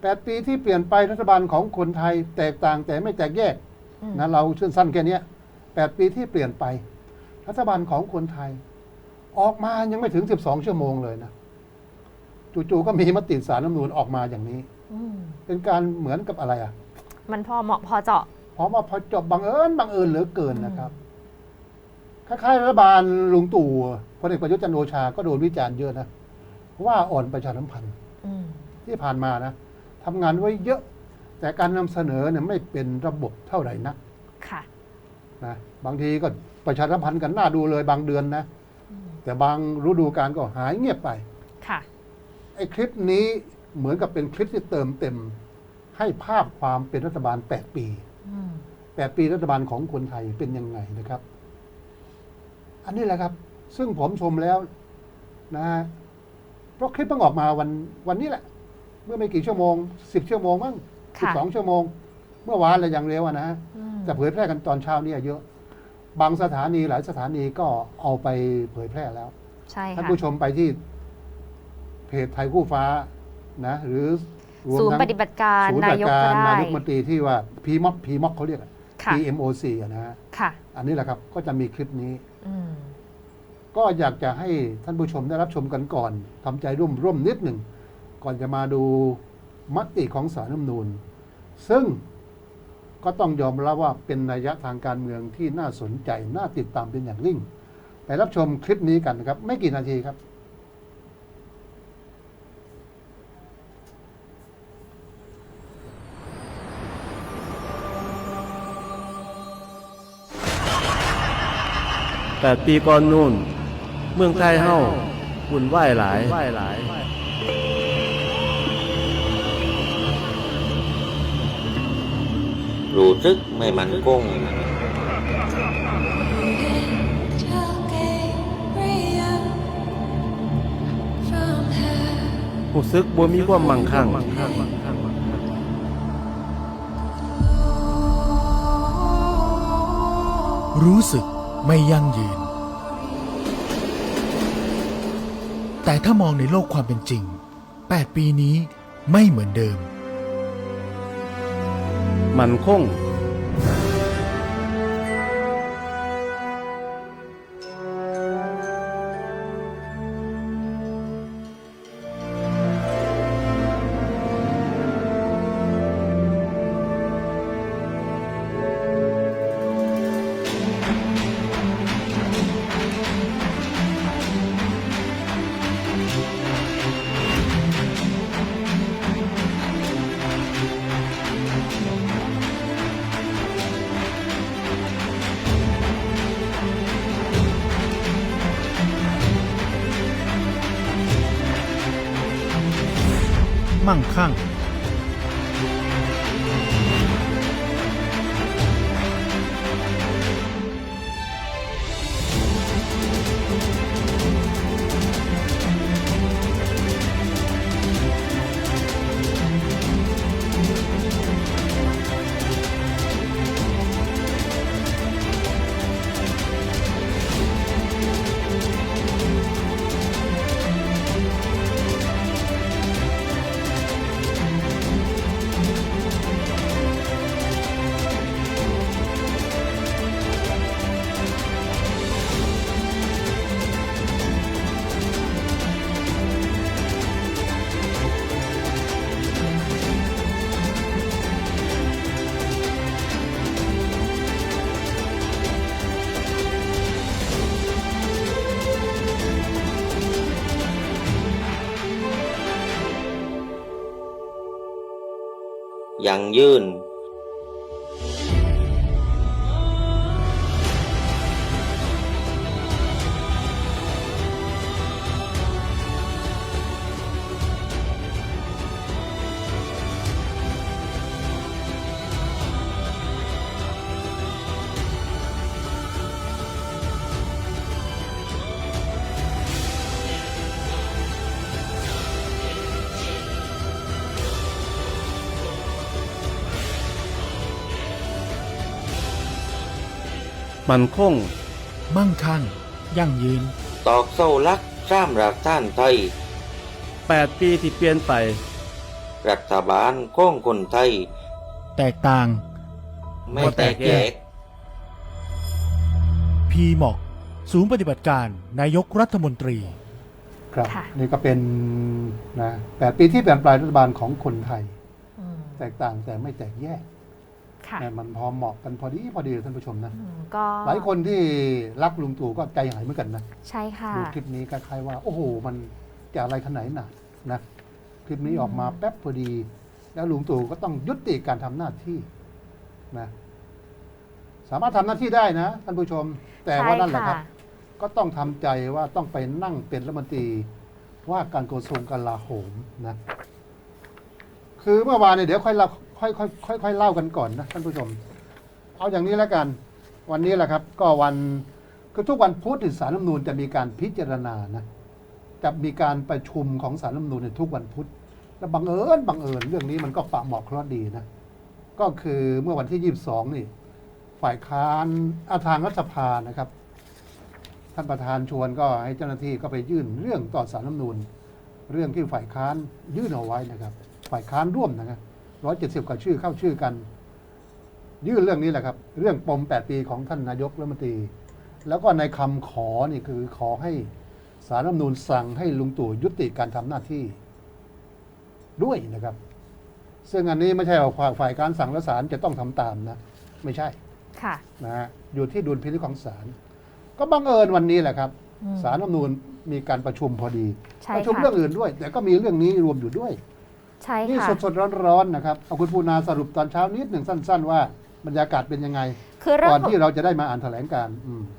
แปดปีที่เปลี่ยนไปรัฐบาลของคนไทยแตกต่างแต่ไม่แตกแยกอืมนะเราชื่นสั้นแค่เนี้ยแปดปีที่เปลี่ยนไป รัฐบาลของคนไทย ออกมายังไม่ถึงสิบสองชั่วโมงเลยนะจู่ๆก็มีมติสารรัฐธรรมนูญออกมาอย่างนี้อืมเป็นการเหมือนกับอะไรอะ มันพอเหมาะพอเจาะพอมาพอจบบังเอิญบังเอิญเหลือเกินนะครับคล้ายๆรัฐบาลลุงตู่พลเอกประยุทธ์จันทร์โอชาก็โดนวิจารณ์เยอะนะว่าอ่อนประชาสัมพันธ์อืมที่ผ่านมานะ ทำงานไว้เยอะ แต่การนำเสนอเนี่ยไม่เป็นระบบเท่าไหร่นักค่ะนะบางทีก็ประชาสัมพันธ์กันน่าดูเลยบางเดือนนะอืมแต่บางฤดูกาลก็หายเงียบไปค่ะไอ้คลิปนี้เหมือนกับเป็นคลิปที่เติมเต็ม ให้ภาพความเป็นรัฐบาล 8 ปีอืม8ปีรัฐบาลของคนไทยเป็นยังไงนะครับ อันนี้แหละครับ ซึ่งผมชมแล้วนะฮะเพราะคลิปเพิ่งออกมาวันวันนี้แหละ เมื่อไม่กี่ชั่วโมง 10 ชั่วโมงมั้งค่ะ 12 ชั่วโมง เมื่อวานอะไรอย่างเร็วอะนะฮะ อืมแต่เผยแพร่กันตอนเช้าเนี่ยเยอะ บางสถานีหลายสถานีก็เอาไปเผยแพร่แล้ว ใช่ท่านค่ะผู้ชมไปที่เพจไทยคู่ฟ้านะ หรือรวมศูนย์ทั้งปฏิบัติการศูนย์ปนาฏิยบักติการก็ได้นายกรัฐมนตรีที่ว่าพีม็อกพีม็อกเขาเรียกอะ ค่ะ PMOC อะนะฮะค่ะอันนี้แหละครับก็จะมีคลิปนี้ อืมก็อยากจะให้ท่านผู้ชมได้รับชมกันก่อนทำใจร่วมร่วมนิดหนึ่ง ก่อนจะมาดูมติของสารรัฐมนูญ ซึ่งก็ต้องยอมรับว่าเป็นนัยยะทางการเมืองที่น่าสนใจ น่าติดตามเป็นอย่างยิ่ง ไปรับชมคลิปนี้กันนะครับ ไม่กี่นาทีครับ แปดปีก่อนนู่น เมืองไทยเฮ้าวุ่นวายหลาย รู้สึกไม่มันคงรู้สึกบ่มีความมั่งคั่งรู้สึกไม่ยั่งยืน แต่ถ้ามองในโลกความเป็นจริง 8 ปีนี้ไม่เหมือนเดิม มันคง มั่งคั่ง ยังยืน มันคง มั่งคั่ง ยั่งยืน ตอกเส้าลักสร้ามรากท่านไทยแปดปีที่เปลี่ยนไป รัฐบาลของคนไทย แตกต่าง ไม่แตกแยก พีหมอกศูนย์ปฏิบัติการนายกรัฐมนตรี ครับ ค่ะ นี่ก็เป็นนะแปดปีที่เปลี่ยนแปลงรัฐบาลของคนไทย อืม แตกต่างแต่ไม่แตกแยก ค่ะนะมันพอเหมาะกันพอดีพอดีท่านผู้ชมนะ อืมก็หลายคนที่รักลุงตู่ก็ใจหายเหมือนกันนะ ใช่ค่ะ ดูคลิปนี้คล้ายๆว่า โอ้โห มันจะอะไรขนาดไหนนะนะ คลิปนี้ออกมาแป๊บพอดี แล้วลุงตู่ก็ต้องยุติการทำหน้าที่นะ สามารถทำหน้าที่ได้นะท่านผู้ชม แต่ว่านั่นแหละครับใช่ก็ต้องทำใจว่าต้องไปนั่งเป็นรัฐมนตรีว่าการกระทรวงกลาโหมนะ คือเมื่อวานเนี่ยเดี๋ยวค่อยเล่า ค่อยค่อยค่อยค่อยเล่ากันก่อนนะท่านผู้ชม เอาอย่างนี้แล้วกัน วันนี้แหละครับ ก็วันคือทุกวันพุธสารรัฐธรรมนูญจะมีการพิจารณานะจะมีการประชุมของสารรัฐธรรมนูญในทุกวันพุธและบังเอิญบังเอิญเรื่องนี้มันก็ปะเหมาะเคราะห์ดีนะก็คือเมื่อวันที่ 22 นี่ ฝ่ายค้านอาทางรัฐสภานะครับ ท่านประธานชวนก็ให้เจ้าหน้าที่ก็ไปยื่นเรื่องต่อสารรัฐธรรมนูญเรื่องที่ฝ่ายค้านยื่นเอาไว้นะครับ ฝ่ายค้านร่วมนะครับ ร้อยเจ็ดสิบกว่าชื่อเข้าชื่อกัน ยื่นเรื่องนี้แหละครับ เรื่องปมแปดปีของท่านนายกรัฐมนตรี แล้วก็ในคำขอนี่คือขอให้สารรัฐธรรมนูญสั่งให้ลุงตู่ยุติการทำหน้าที่ด้วยนะครับ ซึ่งอันนี้ไม่ใช่ว่าฝ่ายการสั่งและศาลจะต้องทำตามนะ ไม่ใช่ค่ะนะฮะอยู่ที่ดุลพินิจของศาลก็บังเอิญวันนี้แหละครับอืมศาลรัฐธรรมนูญมีการประชุมพอดีใช่ประชุมค่ะเรื่องอื่นด้วย แต่ก็มีเรื่องนี้รวมอยู่ด้วย ใช่นี่ค่ะ สดๆร้อนๆนะครับเอาคุณปูนาสรุปตอนเช้านิดหนึ่งสั้น ๆ ว่าบรรยากาศเป็นยังไงคือเรื่อก่องนของ ที่เราจะได้มาอ่านแถลงการณ์อืม